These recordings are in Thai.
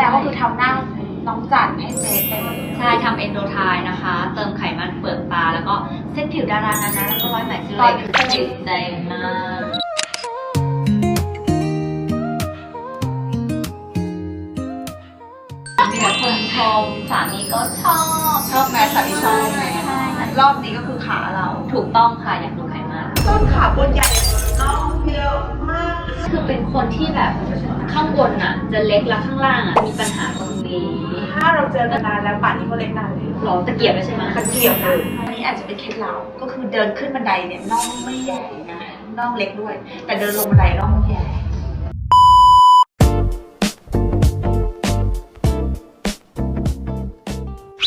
แล้วก็คือทำหน้าน้องจันให้เซฟไปเลย ใช่ทำเอนโดไทน์นะคะ เติมไขมันเปลือกตา แล้วก็เส้นผิวดารานานะแล้วก็ร้อยไหมซิลเลยคือติดใจมากมีแต่คนชมสามีก็ชอบชอบแมสามีชอบไหม ใช่รอบนี้ก็คือขาเรา ถูกต้องค่ะอยากดูไขมัน ต้นขาบนใหญ่น้องเยอะมาก คือเป็นคนที่แบบข้างบนอะ จะเล็กแล้วข้างล่างอะมีปัญหาตรงนี้ถ้าเราเจอกันนานแล้วป่านนี้ก็เล็กนานเลยหรอตะเกียบแล้วใช่ไหมตะเกียบเลยอันนี้อาจจะเป็นเคล็ดลับก็คือเดินขึ้นบันไดเนี่ยน่องไม่ใหญ่นะน่องเล็กด้วย แต่เดินลงบันไดน่องใหญ่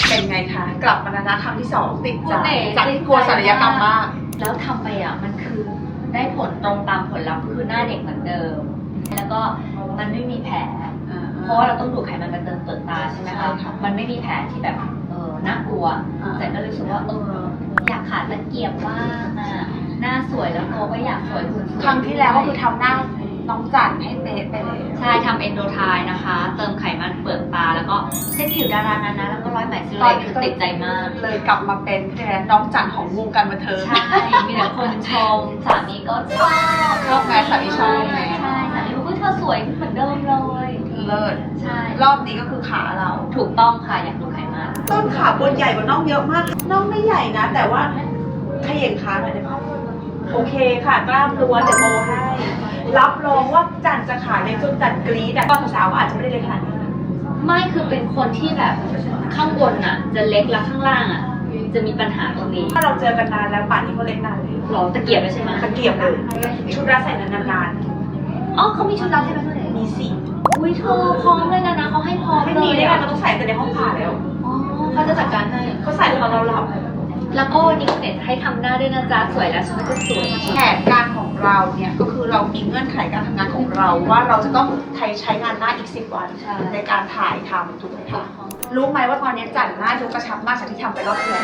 เป็นไงคะกลับมาแล้วนะครั้งที่สองติดใจจากที่กลัวศัลยกรรมมาก แล้วทำไปอะมันคือ ได้ผลตรงตามผลลัพธ์คือหน้าเด็กเหมือนเดิม แล้วก็มันไม่มีแผล เพราะว่าเราต้องดูดไขมันมาเติมเปลือกตาใช่ไหมใช่คะค่ะมันไม่มีแผลที่แบบเออน่ากลัวอ่าแต่ก็รู้สึกว่าเอออยากขาดตะเกียบว่างอะหน้าสวยแล้วตัวก็อยากสวยหุ่นสวยครั้งที่แล้วก็คือทำหน้าน้องจันให้เป๊ะไปเลย ใช่ทำเอนโดไทน์นะคะ เติมไขมัน เปลือกตาแล้วก็เส้นผิวดารานานะแล้วก็ร้อยไหมซิลเลยคือติดใจมาก เลยกลับมาเป็นแทนน้องจันของวงการบันเทิงใช่ มีแต่คนชม สามีก็ชอบชอบไหมสามีชอบไหมใช่สามีบอกว่าเธอสวยเหมือนเดิมเลยเลิศใช่รอบนี้ก็คือขาเราถูกต้องค่ะอยากดูไขมันต้นขาบนใหญ่กว่าน่องเยอะมากน่องไม่ใหญ่นะ แต่ว่าขย่งขาหน่อยได้ไหมโอเคค่ะกล้ามตัวแต่โบให้ รับรองว่าจันจะขาเล็กจนจันกรี๊ดอะตอนสาวๆอาจจะไม่ได้เล็กขนาดนี้ ไม่คือเป็นคนที่แบบข้างบนอะ จะเล็กแล้วข้างล่างอะ จะมีปัญหาตรงนี้ถ้าเราเจอกันนานแล้วป่านนี้ก็เล็กนานเลยหรอตะเกียบแล้วใช่ไหมตะเกียบเลยชุดรัดใส่นานอ๋อเขามีชุดรับใช่ไหมเพื่อนๆมีสีอุ้ยเธอพร้อมเลยนะนะเขาให้พร้อมไม่เลมียได้ไงอะเราต้องใส่แต่ในห้องผ่าแล้ว แล้วก็วันนี้เน็ตให้ทำหน้าด้วยนะจ๊ะสวยแล้วฉันก็สวยแผนการของเราเนี่ยก็คือเรามีเงื่อนไขการทำงานของเรา ว่าเราจะต้องใช้ใช้งานหน้าอีก 10 วันในการถ่ายทำถูกไหมคะรู้ไหมว่าตอนนี้จันหน้ายกกระชับมากจากที่ทำไปรอบที่แล้ว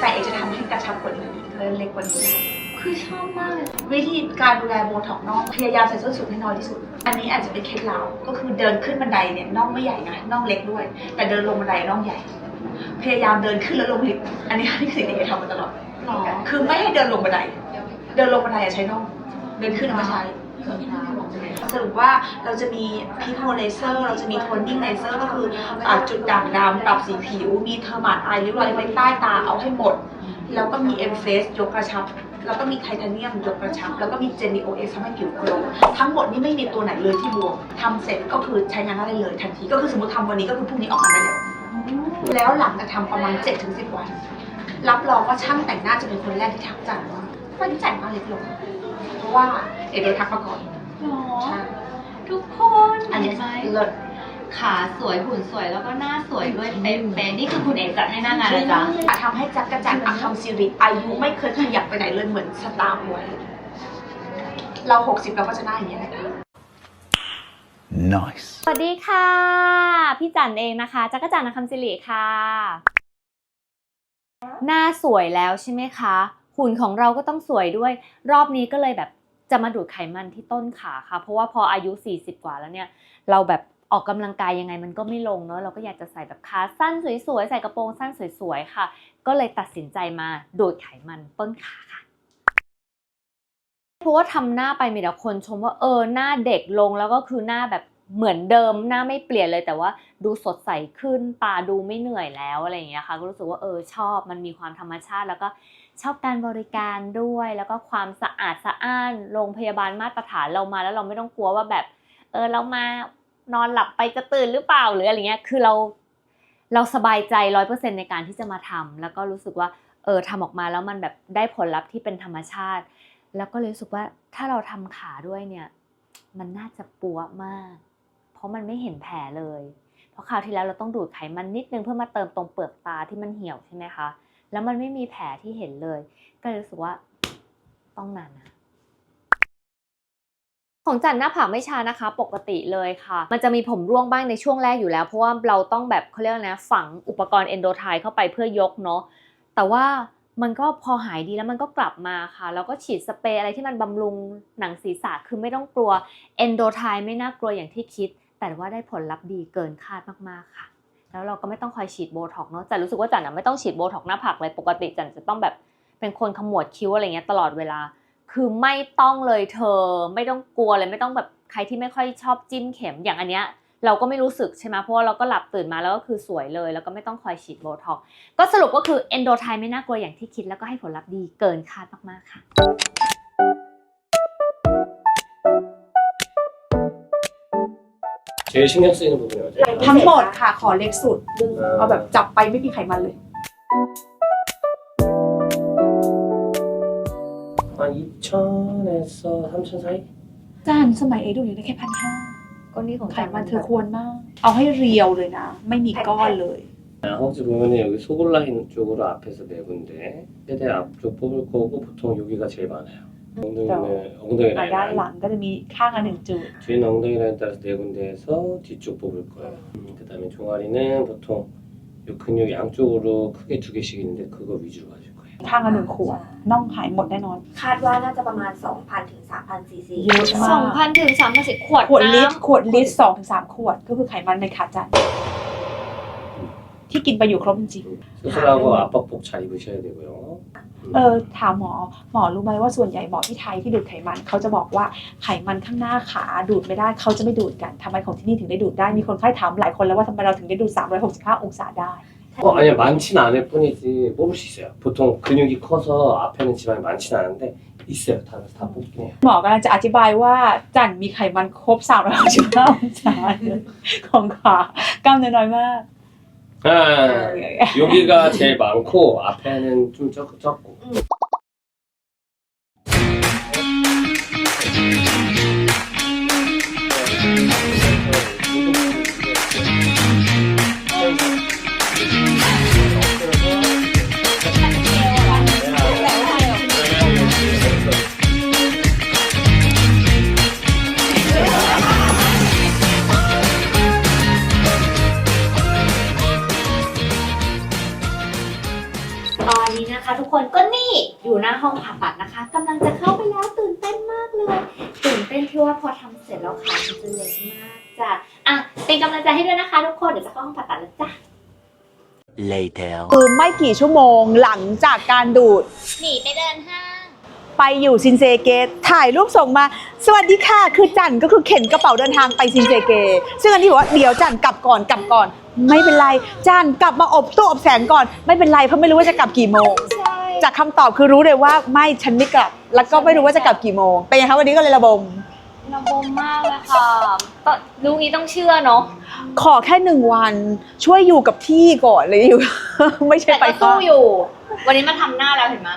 แต่เอจะทำให้กระชับกว่านี้เพิ่มเล็กกว่านี้ คือชอบมากเลยวิธีการดูแลโบท็อกซ์น่องพยายามใส่ส้นสูงให้น้อยที่สุด อันนี้อาจจะเป็นเคล็ดลับก็คือเดินขึ้นบันไดเนี่ยน่องไม่ใหญ่นะน่องเล็กด้วย แต่เดินลงบันไดน่องใหญ่ พยายามเดินขึ้นแล้วลงลิฟต์อันนี้นี่คือสิ่งที่เอทำมาตลอด หรอคือไม่ให้เดินลงบันได เดินลงบันไดอะใช้น่องเดินขึ้นเอามาใช้ สรุปว่าเราจะมีพิโคเลเซอร์ เราจะมีโทนนิ่งเลเซอร์ก็คืออ่าจุดด่างดำปรับสีผิว มีเทอร์มาดไอริ้วรอยไว้ใต้ตาเอาให้หมด แล้วก็มีเอ็มเฟสยกกระชับ แล้วก็มีไทเทเนียมยกกระชับ แล้วก็มีเจนีโอเอสทำให้ผิวโกลว์ทั้งหมดนี่ไม่มีตัวไหนเลยที่บวมทำเสร็จก็คือใช้งานได้เลยทันที ก็คือสมมติทำวันนี้ก็คือพรุ่งนี้ออกมาได้เลย แล้วหลังจากทำประมาณ 7-10 วัน รับรองว่าช่างแต่งหน้าจะเป็นคนแรกที่ทักจันว่าทำไมที่จันหน้าเล็กลงเพราะว่าเอโดนทักมาก่อนหรอใช่ทุกคนอันนี้เห็ไหมเลิศขาสวยหุ่นสวยแล้วก็หน้าสวยด้วยเต็มเต็มนี่คือคุณเอกจัดให้หน้างานนะจ๊ะทำให้จักรจันทร์อัคคำสิริอายุไม่เคยขยับไปไหนเลยเหมือนสตาร์บวยเรา60เราก็จะหน้าอย่างนี้ยแหละ Nice. สวัสดีค่ะ พี่จันเองนะคะจักรจันทร์นคำสิริค่ะ หน้าสวยแล้วใช่ไหมคะ หุ่นของเราก็ต้องสวยด้วย รอบนี้ก็เลยแบบจะมาดูดไขมันที่ต้นขาค่ะ เพราะว่าพออายุ 40 กว่าแล้วเนี่ย เราแบบออกกำลังกายยังไงมันก็ไม่ลงเนาะเราก็อยากจะใส่แบบขาสั้นสวยๆ ใส่กระโปรงสั้นสวยๆ ค่ะ ก็เลยตัดสินใจมาดูดไขมันต้นขาค่ะ เพราะว่าทำหน้าไปมีแต่คนชมว่าเออหน้าเด็กลงแล้วก็คือหน้าแบบเหมือนเดิมหน้าไม่เปลี่ยนเลยแต่ว่าดูสดใสขึ้นตาดูไม่เหนื่อยแล้วอะไรอย่างเงี้ยค่ะก็รู้สึกว่าเออชอบมันมีความธรรมชาติ แล้วก็ชอบการบริการด้วย แล้วก็ความสะอาดสะอ้านโรงพยาบาลมาตรฐานเรามา แล้วเราไม่ต้องกลัวว่าแบบ เออเรามานอนหลับไปจะตื่นหรือเปล่าหรืออะไรเงี้ยคือเราเราสบายใจร้อยเปอร์เซ็นในการที่จะมาทำแล้วก็รู้สึกว่าเออทำออกมาแล้วมันแบบได้ผลลัพธ์ที่เป็นธรรมชาติ แล้วก็เลยรู้สึกว่าถ้าเราทำขาด้วยเนี่ย มันน่าจะปัวมาก เพราะมันไม่เห็นแผลเลย เพราะคราวที่แล้วเราต้องดูดไขมันนิดนึงเพื่อมาเติมตรงเปลือกตาที่มันเหี่ยวใช่ไหมคะ แล้วมันไม่มีแผลที่เห็นเลย ก็เลยรู้สึกว่าต้องนานนะของจันหน้าผากไม่ชานะคะ ปกติเลยค่ะ มันจะมีผมร่วงบ้างในช่วงแรกอยู่แล้ว เพราะว่าเราต้องแบบเขาเรียกนะฝังอุปกรณ์เอนโดไทเข้าไปเพื่อยกเนาะแต่ว่า มันก็พอหายดีแล้วมันก็กลับมาค่ะ แล้วก็ฉีดสเปรย์อะไรที่มันบำรุงหนังศีรษะคือไม่ต้องกลัวเอนโดไทไม่น่ากลัวอย่างที่คิด แต่ว่าได้ผลลัพธ์ดีเกินคาดมากๆค่ะ แล้วเราก็ไม่ต้องคอยฉีดโบท็อกซ์เนาะจันรู้สึกว่าจันอะไม่ต้องฉีดโบท็อกซ์หน้าผากเลยปกติจันจะต้องแบบเป็นคนขมวดคิ้วอะไรเงี้ยตลอดเวลา คือไม่ต้องเลยเธอ ไม่ต้องกลัวเลยไม่ต้องแบบใครที่ไม่ค่อยชอบจิ้มเข็มอย่างอันเนี้ย เราก็ไม่รู้สึกใช่ไหมเพราะว่าเราก็หลับตื่นมาแล้วก็คือสวยเลย แล้วก็ไม่ต้องคอยฉีดโบท็อกซ์ก็สรุปก็คือเอนโดไทไม่น่ากลัวอย่างที่คิดแล้วก็ให้ผลลัพธ์ดีเกินคาดมากๆค่ะ 제일 신경 쓰이는 부분이 어디예요? ทั้งหมดค่ะขอเล็กสุด เอาแบบจับไปไม่มีไขมันเลย 한 2천에서 3천 사이? จานสมัยเอดูอ ยู่ได้แค่พันห้า ก็นี่ของ ไขมันเธอควรมาก เอาให้เรียวเลยนะ ไม่มีก้อนเลย 허벅지 보면은 여기 소골라인 쪽으로 앞에서 네 군데, 최대 앞쪽 뽑을 거고 보통 여기가 제일 많아요. 엉덩이는 엉덩이 แต่ 라인, ด้านหลังก็จะมีข้างละหนึ่งจุด 뒤에는 엉덩이 라인 따라서 네 군데에서 뒤쪽 뽑을 거예요. 음, 그다음에 종아리는 보통 요 근육 양쪽으로 크게 두 개씩 있는데 그거 위주로 가질 거예요. ข้างละหนึ่งขวด น่องหายหมดแน่นอน คาดว่าน่าจะประมาณ 2,000 ถึง 3,000 ซีซี เยอะมาก สองพันถึงสามพันสิบขวด ขวดลิตร น้ำ ขวดลิตรสองถึงสามขวด ก็คือไขมันในขาจานที่กินไปอยู่ครบจริง 수술하고 압박복 잘 입으셔야 되고요. 음. เออถามหมอหมอรู้ไหมว่าส่วนใหญ่หมอที่ไทยที่ดูดไขมันเขาจะบอกว่าไขมันข้างหน้าขาดูดไม่ได้เขาจะไม่ดูดกันทำไมของที่นี่ถึงได้ดูดได้มีคนไข้ถามหลายคนแล้วว่าทำไมเราถึงได้ดูด 365 องศาได้ 어, 아니요 많진 않을 뿐이지 뽑을 수 있어요. 보통 근육이 커서 앞에는 지방이 많진 않은데 있어요. 다, 다 뽑긴 해요. หมอกำลังจะอธิบายว่าจันมีไขมันครบ 365 องศาของขากล้ามเนื้อน้อยมาก 아, 여기가 제일 많고 앞에는 좀 적, 적고. ผ่าตัดนะคะกำลังจะเข้าไปแล้วตื่นเต้นมากเลย ตื่นเต้นที่ว่าพอทำเสร็จแล้วขามันจะเล็กมากจ้ะอะเป็นกำลังใจให้ด้วยนะคะ ทุกคนเดี๋ยวจะเข้าห้องผ่าตัดแล้วจ้ะ Later. คือไม่กี่ชั่วโมงหลังจากการดูด หนีไปเดินห้าง ไปอยู่ซินเซเกตถ่ายรูปส่งมา สวัสดีค่ะ คือจันก็คือเข็นกระเป๋าเดินทางไปซินเซเกตซึ่งอันนี้บอกว่าเดี๋ยวจันกลับก่อนกลับก่อน ไม่เป็นไรจันกลับมาอบตู้อบแสงก่อน ไม่เป็นไรเพราะไม่รู้ว่าจะกลับกี่โมงใช่ จากคำตอบคือรู้เลยว่าไม่ฉันไม่กลับ แล้วก็ไม่รู้ว่าจะกลับกี่โมงเป็นไงคะวันนี้ก็เลยระบม ระบมมากเลยค่ะตอนลุงนี้ต้องเชื่อเนาะขอแค่หนึ่งวันช่วยอยู่กับที่ก่อนเลยอยู่ ไม่ใช่แต่ไปก็สู้อยู่ วันนี้มาทำหน้าแล้วเห็นไหม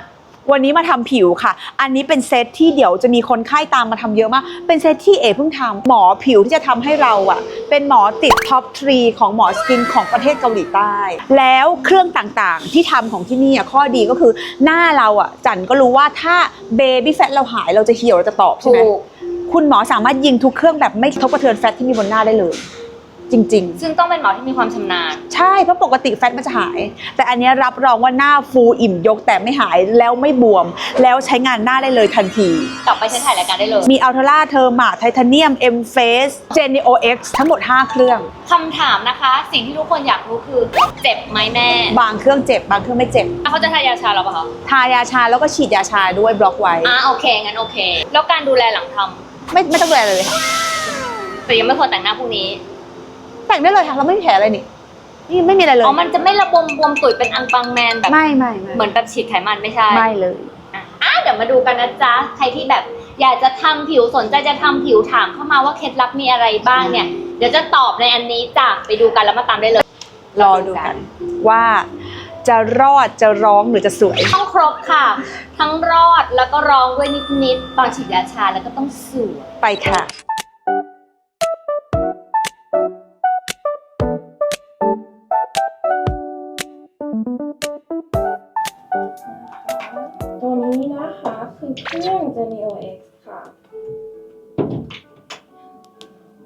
วันนี้มาทำผิวค่ะ อันนี้เป็นเซตที่เดี๋ยวจะมีคนไข้ตามมาทำเยอะมาก เป็นเซตที่เอเพิ่งทำหมอผิวที่จะทำให้เราอะเป็นหมอติดท็อปทรีของหมอสกินของประเทศเกาหลีใต้ แล้วเครื่องต่างๆที่ทำของที่นี่อะข้อดีก็คือหน้าเราอะจันก็รู้ว่าถ้าเบบี้แฟตเราหายเราจะเหี่ยวเราจะตอบใช่ไหมถูกคุณหมอสามารถยิงทุกเครื่องแบบไม่กระทบกระเทือนแฟตที่มีบนหน้าได้เลย จริงๆซึ่งต้องเป็นหมอที่มีความชำนาญใช่เพราะปกติแฟตมันจะหาย แต่อันเนี้ยรับรองว่าหน้าฟูอิ่มยกแต่ไม่หายแล้วไม่บวม แล้วใช้งานหน้าได้เลยทันที กลับไปใช้ถ่ายรายการได้เลยมีอัลทราเทอร์มาไทเทเนียมเอ็มเฟสเจนีโอเอ็กซ์ทั้งหมด 5 เครื่อง คำถามนะคะ สิ่งที่ทุกคนอยากรู้คือเจ็บไหมแม่บางเครื่องเจ็บบางเครื่องไม่เจ็บเขาจะทายาชาเราปะคะทายาชาแล้วก็ฉีดยาชาด้วยบล็อกไว้ อ่าโอเคงั้นโอเค แล้วการดูแลหลังทำไม่ไม่ต้องดูแลเลย แต่ยังไม่ควรแต่งหน้าพวกนี้ แต่งได้เลยค่ะ เราไม่มีแผลอะไรนี่นี่ไม่มีอะไรเลยอ๋อมันจะไม่ระบมบวมตุยเป็นอังปังแมนแบบไม่ไม่ไม่เหมือนแบบฉีดไขมันไม่ใช่ไม่เลยอะเดี๋ยวมาดูกันนะจ๊ะใครที่แบบอยากจะทำผิวสนใจจะทำผิวถามเข้ามาว่าเคล็ดลับมีอะไรบ้างเนี่ย เดี๋ยวจะตอบในอันนี้จ้ะไปดูกันแล้วมาตามได้เลย รอดูกันว่าจะรอดจะร้องหรือจะสวยต้องครบค่ะ ทั้งรอดแล้วก็ร้องด้วยนิดๆตอนฉีดยาชาแล้วก็ต้องสวยไปค่ะ คือเครื่อง Genio X ค่ะ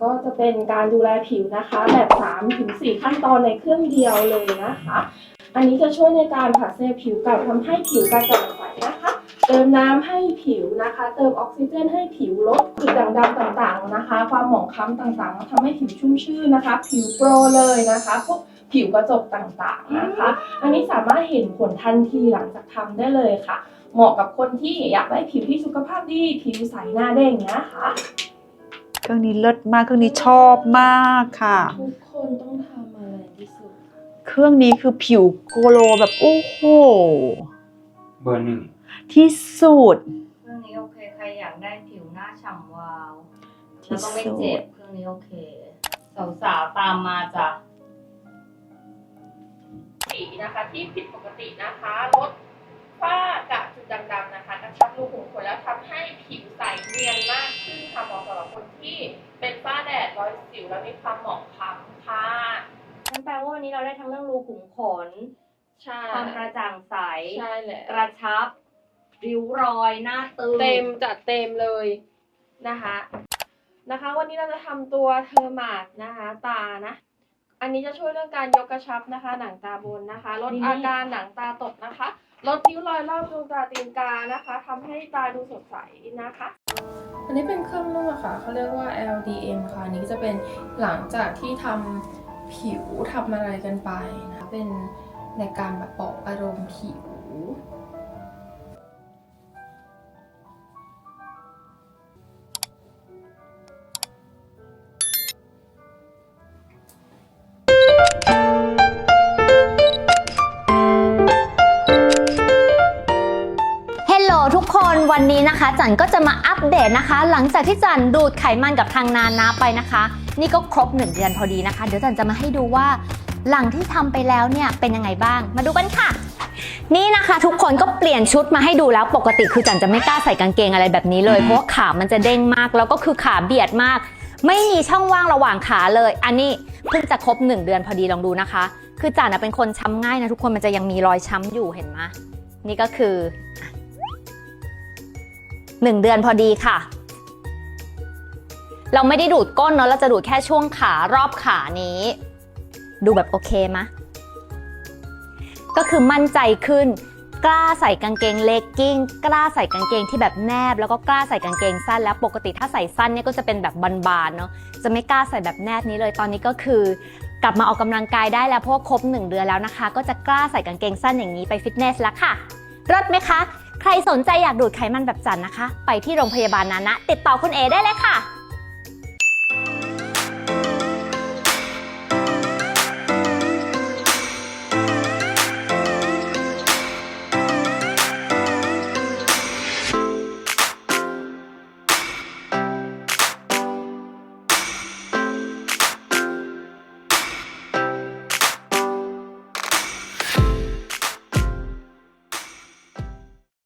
ก็จะเป็นการดูแลผิวนะคะ แบบ3ถึง4ขั้นตอนในเครื่องเดียวเลยนะคะ อันนี้จะช่วยในการผัดเซลล์ผิวเก่าทำให้ผิวกระจ่างใสนะคะ เติมน้ำให้ผิวนะคะ เติมออกซิเจนให้ผิวลดจุดด่างดำต่างๆนะคะ ความหมองคล้ำต่างๆทำให้ผิวชุ่มชื่นนะคะ ผิวโปรเลยนะคะพวก ผิวกระจกต่างๆนะคะ อันนี้สามารถเห็นผลทันทีหลังจากทำได้เลยค่ะ เหมาะกับคนที่อยากได้ผิวที่สุขภาพดีผิวใสหน้าเด้งนะคะเครื่องนี้เลิศมากเครื่องนี้ชอบมากค่ะ ทุกคนต้องทำอะไรที่สุด เครื่องนี้คือผิวโกโลแบบโอ้โหเบอร์หนึ่งที่สุดเครื่องนี้โอเคใครอยากได้ผิวหน้าฉ่ำวาวที่แล้วก็ไม่สุดเจ็บเครื่องนี้โอเคสาวๆตามมาจ้ะ สีนะคะที่ผิดปกตินะคะลดฝ้ากระจุดดำๆนะคะกระชับรูขุมขนแล้วทำให้ผิวใสเนียนมากขึ้นค่ะเหมาะสำหรับคนที่เป็นฝ้าแดดรอยสิวและมีความหมองคล้ำค่ะนั่นแปลว่าวันนี้เราได้ทั้งเรื่องรูขุมขนใช่ความกระจ่างใสใช่แหละกระชับ ริ้วรอยหน้าตึงเต็มจัดเต็มเลยนะคะ นะคะ วันนี้เราจะทำตัวเทอร์มาดนะคะ ตานะ อันนี้จะช่วยเรื่องการยกกระชับนะคะ หนังตาบนนะคะ ลดนี่อาการหนังตาตกนะคะ ลดริ้วรอยรอบดวงตาตีนกานะคะทำให้ตาดูสดใสนะคะ อันนี้เป็นเครื่องนวดค่ะเขาเรียกว่า LDM ค่ะอันนี้จะเป็นหลังจากที่ทำผิวทำอะไรกันไปนะเป็นในการแบบปลอบอารมณ์ผิว วันนี้นะคะ จันก็จะมาอัปเดตนะคะ หลังจากที่จันดูดไขมันกับทางนานาไปนะคะ นี่ก็ครบ 1 เดือนพอดีนะคะ เดี๋ยวจันจะมาให้ดูว่า หลังที่ทำไปแล้วเนี่ยเป็นยังไงบ้าง มาดูกันค่ะ นี่นะคะ ทุกคนก็เปลี่ยนชุดมาให้ดูแล้วปกติคือจันจะไม่กล้าใส่กางเกงอะไรแบบนี้เลยเพราะว่าขามันจะเด้งมาก แล้วก็คือขาเบียดมาก ไม่มีช่องว่างระหว่างขาเลย อันนี้เพิ่งจะครบ 1 เดือนพอดีลองดูนะคะ คือจันนะเป็นคนช้ำง่ายนะทุกคนมันจะยังมีรอยช้ำอยู่เห็นไหมนี่ก็คือ หนึ่งเดือนพอดีค่ะ เราไม่ได้ดูดก้นเนาะเราจะดูดแค่ช่วงขารอบขานี้ ดูแบบโอเคมะ ก็คือมั่นใจขึ้น กล้าใส่กางเกงเลกกิ้ง กล้าใส่กางเกงที่แบบแนบ แล้วก็กล้าใส่กางเกงสั้น แล้วปกติถ้าใส่สั้นเนี่ยก็จะเป็นแบบบานๆเนาะจะไม่กล้าใส่แบบแนบนี้เลยตอนนี้ก็คือกลับมาออกกำลังกายได้แล้วเพราะว่าครบหนึ่งเดือนแล้วนะคะ ก็จะกล้าใส่กางเกงสั้นอย่างนี้ไปฟิตเนสแล้วค่ะรถไหมคะ ใครสนใจอยากดูดไขมันแบบจันนะคะ ไปที่โรงพยาบาลนานะ ติดต่อคุณเอได้เลยค่ะ